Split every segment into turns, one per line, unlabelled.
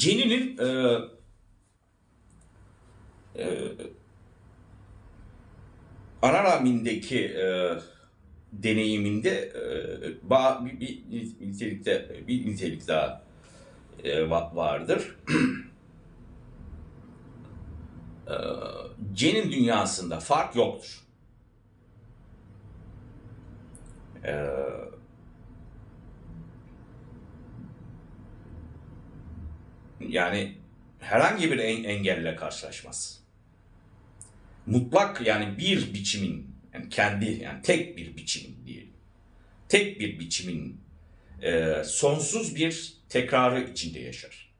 Jenny'nin e, e, ana rahmindeki e, deneyiminde e, ba- bir, bir nitelikte bir nitelik daha e, va- vardır. e, Jen'in dünyasında fark yoktur. E, yani herhangi bir en- engelle karşılaşmaz. Mutlak yani bir biçimin yani kendi yani tek bir biçimin diyelim. Tek bir biçimin e, sonsuz bir tekrarı içinde yaşar.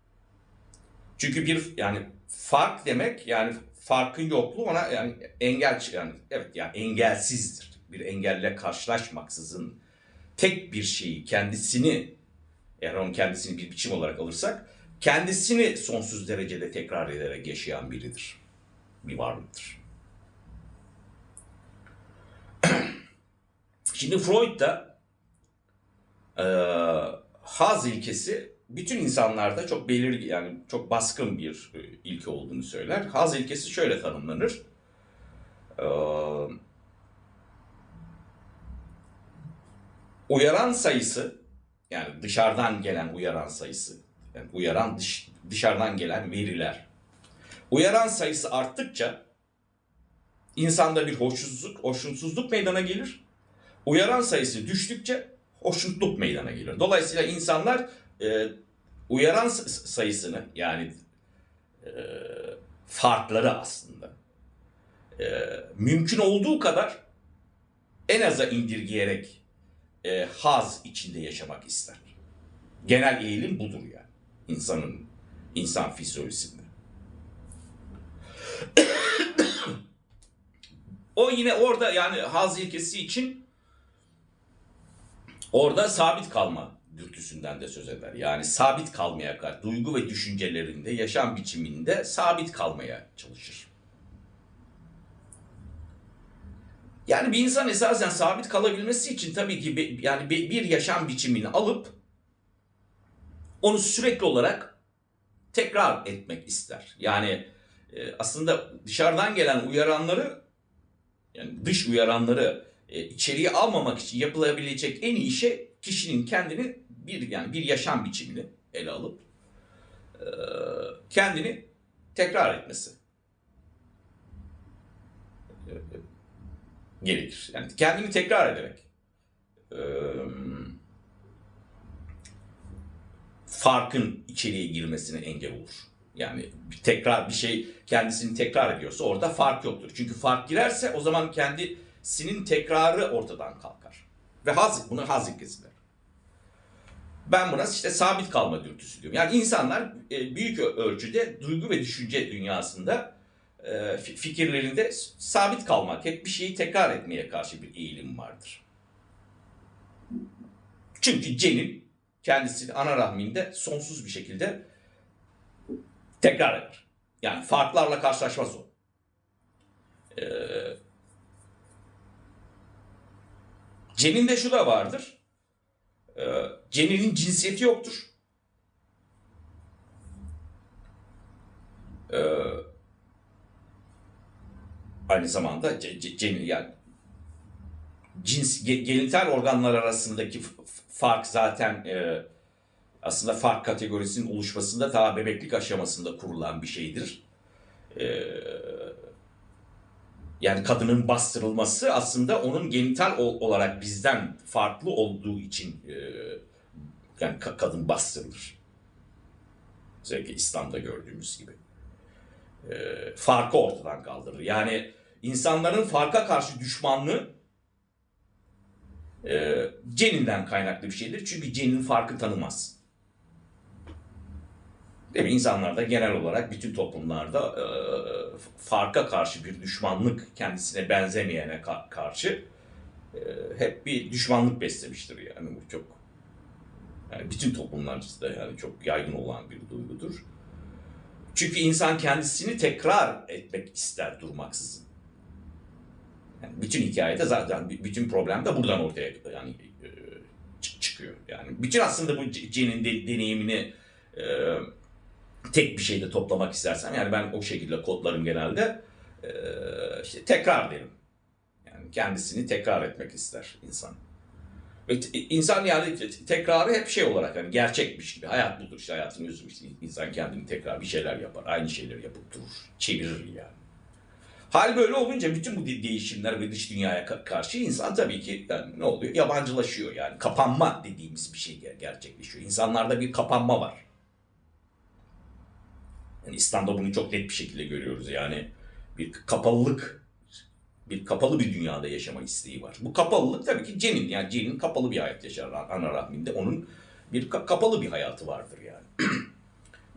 Çünkü bir yani fark demek yani farkın yokluğu ona yani engel yani evet yani engelsizdir. Bir engelle karşılaşmaksızın tek bir şeyi kendisini eğer onun kendisini bir biçim olarak alırsak kendisini sonsuz derecede tekrar ederek yaşayan biridir. Bir varlıktır. Şimdi Freud da e, haz ilkesi bütün insanlarda çok belirgin yani çok baskın bir e, ilke olduğunu söyler. Haz ilkesi şöyle tanımlanır. E, uyaran sayısı yani dışarıdan gelen uyaran sayısı yani uyaran dış, dışarıdan gelen veriler. Uyaran sayısı arttıkça insanda bir hoşnutsuzluk, hoşnutsuzluk meydana gelir. Uyaran sayısı düştükçe hoşnutluk meydana gelir. Dolayısıyla insanlar e, uyaran sayısını yani e, farkları aslında e, mümkün olduğu kadar en aza indirgeyerek e, haz içinde yaşamak ister. Genel eğilim budur yani insanın insan fizyolojisinde. o yine orada yani haz ilkesi için orada sabit kalma dürtüsünden de söz eder. Yani sabit kalmaya kadar duygu ve düşüncelerinde, yaşam biçiminde sabit kalmaya çalışır. Yani bir insan esasen sabit kalabilmesi için tabii ki bir, yani bir, yaşam biçimini alıp onu sürekli olarak tekrar etmek ister. Yani e, aslında dışarıdan gelen uyaranları yani dış uyaranları e, içeriye almamak için yapılabilecek en iyi şey kişinin kendini bir yani bir yaşam biçimini ele alıp e, kendini tekrar etmesi e, gerekir. Yani kendini tekrar ederek e, farkın içeriye girmesine engel olur. Yani tekrar bir şey kendisini tekrar ediyorsa orada fark yoktur. Çünkü fark girerse o zaman kendisinin tekrarı ortadan kalkar. Ve haz, bunu haz ilkesidir. Ben buna işte sabit kalma dürtüsü diyorum. Yani insanlar e, büyük ölçüde duygu ve düşünce dünyasında e, fi- fikirlerinde sabit kalmak, hep bir şeyi tekrar etmeye karşı bir eğilim vardır. Çünkü cenin kendisi ana rahminde sonsuz bir şekilde tekrar eder. Yani farklarla karşılaşmaz o. Ee, Ceninde şu da vardır. Ee, Ceninin cinsiyeti yoktur. Ee, aynı zamanda ce, ce- cenin yani cins ge- genital organlar arasındaki fark zaten e, aslında fark kategorisinin oluşmasında ta bebeklik aşamasında kurulan bir şeydir. Ee, yani kadının bastırılması aslında onun genital ol- olarak bizden farklı olduğu için e, yani ka- kadın bastırılır. Özellikle İslam'da gördüğümüz gibi. Ee, farkı ortadan kaldırır. Yani insanların farka karşı düşmanlığı e, ceninden kaynaklı bir şeydir. Çünkü cenin farkı tanımaz. Değil mi? İnsanlarda genel olarak bütün toplumlarda e, farka karşı bir düşmanlık kendisine benzemeyene ka- karşı e, hep bir düşmanlık beslemiştir yani bu çok yani bütün toplumlarda yani çok yaygın olan bir duygudur. Çünkü insan kendisini tekrar etmek ister durmaksızın. Yani bütün hikayede zaten bütün problem de buradan ortaya yani e, çı- çıkıyor. Yani bütün aslında bu c- cenin de- deneyimini e, tek bir şeyde toplamak istersem yani ben o şekilde kodlarım genelde e, işte tekrar derim. Yani kendisini tekrar etmek ister insan. Ve insan yani tekrarı hep şey olarak hani gerçekmiş gibi. Hayat budur işte hayatın özü işte. İnsan kendini tekrar bir şeyler yapar. Aynı şeyleri yapıp durur. Çevirir yani. Hal böyle olunca bütün bu de- değişimler ve dış dünyaya ka- karşı insan tabii ki yani ne oluyor? Yabancılaşıyor yani. Kapanma dediğimiz bir şey ger- gerçekleşiyor. İnsanlarda bir kapanma var. Yani İslam'da bunu çok net bir şekilde görüyoruz. Yani bir kapalılık, bir kapalı bir dünyada yaşama isteği var. Bu kapalılık tabii ki cenin. Yani cenin kapalı bir hayat yaşar ana rahminde. Onun bir ka- kapalı bir hayatı vardır yani.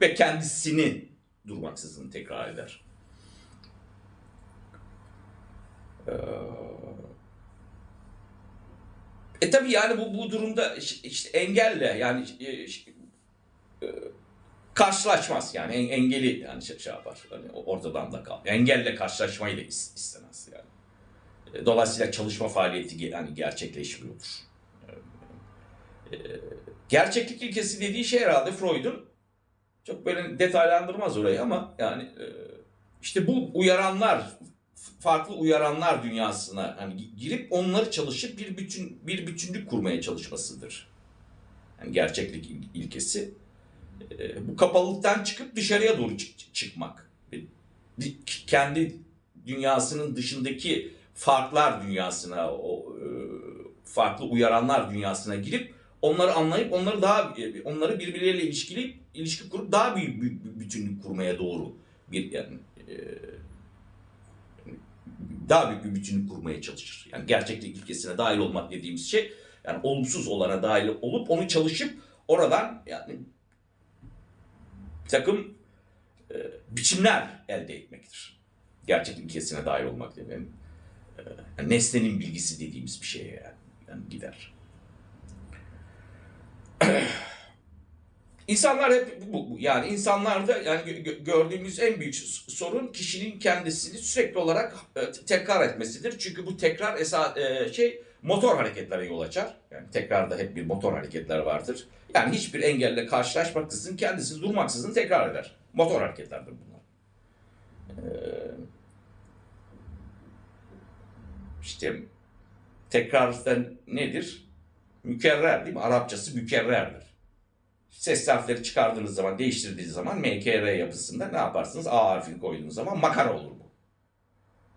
Ve kendisini durmaksızın tekrar eder. E tabii yani bu, bu durumda iş- işte engelle yani e, e, karşılaşmaz yani En- engeli yani şey, şey yapar hani ortadan da kal. Engelle karşılaşmayı da is- istemez yani. E, Dolayısıyla çalışma faaliyeti yani gerçekleşmiyordur. Gerçeklik ilkesi dediği şey herhalde Freud'un çok böyle detaylandırmaz orayı ama yani işte bu uyaranlar farklı uyaranlar dünyasına hani gi- girip onları çalışıp bir bütün bir bütünlük kurmaya çalışmasıdır. Yani gerçeklik il- ilkesi e, bu kapalılıktan çıkıp dışarıya doğru çık- çıkmak. Di- kendi dünyasının dışındaki farklar dünyasına, o e, farklı uyaranlar dünyasına girip onları anlayıp onları daha e, onları birbirleriyle ilişkileyip ilişki kurup daha büyük bir bütünlük kurmaya doğru bir yani e, daha büyük bir bütünlük kurmaya çalışır. Yani gerçeklik ilkesine dahil olmak dediğimiz şey yani olumsuz olana dahil olup onu çalışıp oradan yani takım e, biçimler elde etmektir. Gerçeklik ilkesine dahil olmak dediğim e, nesnenin bilgisi dediğimiz bir şeye yani, yani gider. İnsanlar hep bu, bu- yani insanlarda yani gö- gö- gördüğümüz en büyük sorun kişinin kendisini sürekli olarak e, tekrar etmesidir. Çünkü bu tekrar esa e, şey motor hareketlere yol açar. Yani tekrarda hep bir motor hareketler vardır. Yani hiçbir engelle karşılaşmaksızın kendisini durmaksızın tekrar eder. Motor hareketlerdir bunlar. Ee, işte tekrardan nedir? Mükerrer değil mi? Arapçası mükerrerdir ses harfleri çıkardığınız zaman, değiştirdiğiniz zaman MKR yapısında ne yaparsınız? A harfini koyduğunuz zaman makara olur bu.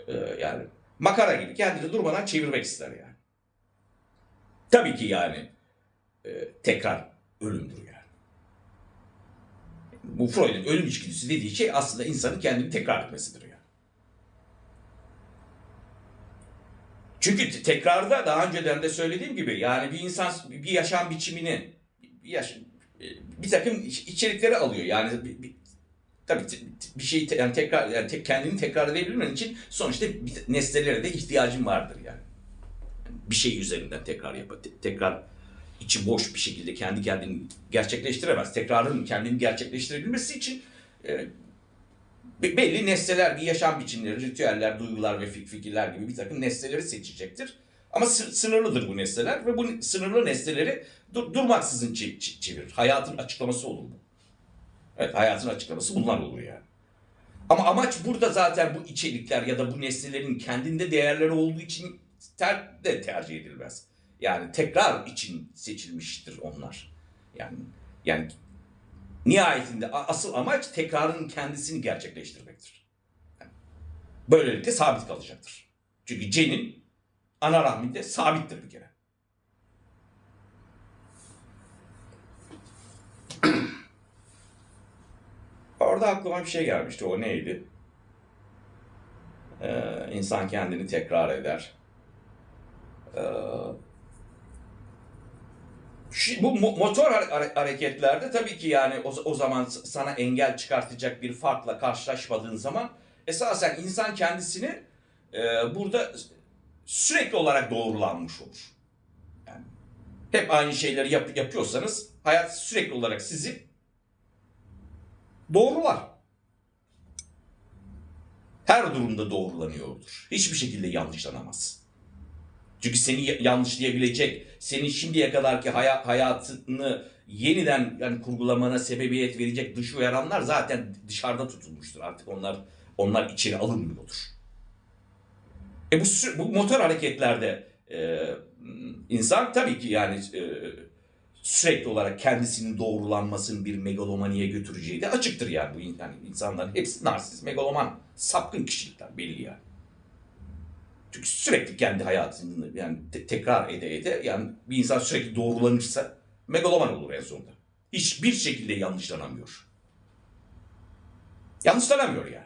Ee, yani makara gibi kendini durmadan çevirmek ister yani. Tabii ki yani e, tekrar ölümdür yani. Bu Freud'un ölüm içgüdüsü dediği şey aslında insanın kendini tekrar etmesidir yani. Çünkü te- tekrarda daha önceden de söylediğim gibi yani bir insan bir yaşam biçimini bir yaş, bir takım iç- içerikleri alıyor. Yani bir, bir, tabii bir şeyi te- yani tekrar yani tek, kendini tekrar edebilmen için sonuçta nesnelere de ihtiyacın vardır yani. Bir şey üzerinden tekrar yap. te- tekrar içi boş bir şekilde kendi kendini gerçekleştiremez. Tekrarın kendini gerçekleştirebilmesi için e, be- belli nesneler, bir yaşam biçimleri, ritüeller, duygular ve fik- fikirler gibi bir takım nesneleri seçecektir. Ama sı- sınırlıdır bu nesneler ve bu sınırlı nesneleri dur- durmaksızın çe- çe- çevirir. Hayatın açıklaması olur bu. Evet hayatın açıklaması bunlar olur yani. Ama amaç burada zaten bu içerikler ya da bu nesnelerin kendinde değerleri olduğu için ter de tercih edilmez. Yani tekrar için seçilmiştir onlar. Yani yani nihayetinde asıl amaç tekrarın kendisini gerçekleştirmektir. Yani böylelikle sabit kalacaktır. Çünkü cenin ana rahminde sabittir bir kere. Orada aklıma bir şey gelmişti. O neydi? Ee, insan kendini tekrar eder. Ee, şu- bu mo- motor hare- hare- hareketlerde tabii ki yani o, o zaman sana engel çıkartacak bir farkla karşılaşmadığın zaman esasen insan kendisini e, burada sürekli olarak doğrulanmış olur. Yani hep aynı şeyleri yap, yapıyorsanız hayat sürekli olarak sizi doğrular. Her durumda doğrulanıyordur. Hiçbir şekilde yanlışlanamaz. Çünkü seni yanlışlayabilecek, senin şimdiye kadarki haya- hayatını yeniden yani kurgulamana sebebiyet verecek dış uyaranlar zaten dışarıda tutulmuştur. Artık onlar onlar içeri alınmıyordur. E bu, bu motor hareketlerde e, insan tabii ki yani e, sürekli olarak kendisinin doğrulanmasının bir megalomaniye götüreceği de açıktır yani bu yani insanların hepsi narsist, megaloman, sapkın kişilikler belli yani. Çünkü sürekli kendi hayatını yani te- tekrar ede ede yani bir insan sürekli doğrulanırsa megaloman olur en sonunda. Hiçbir şekilde yanlışlanamıyor. Yanlışlanamıyor yani.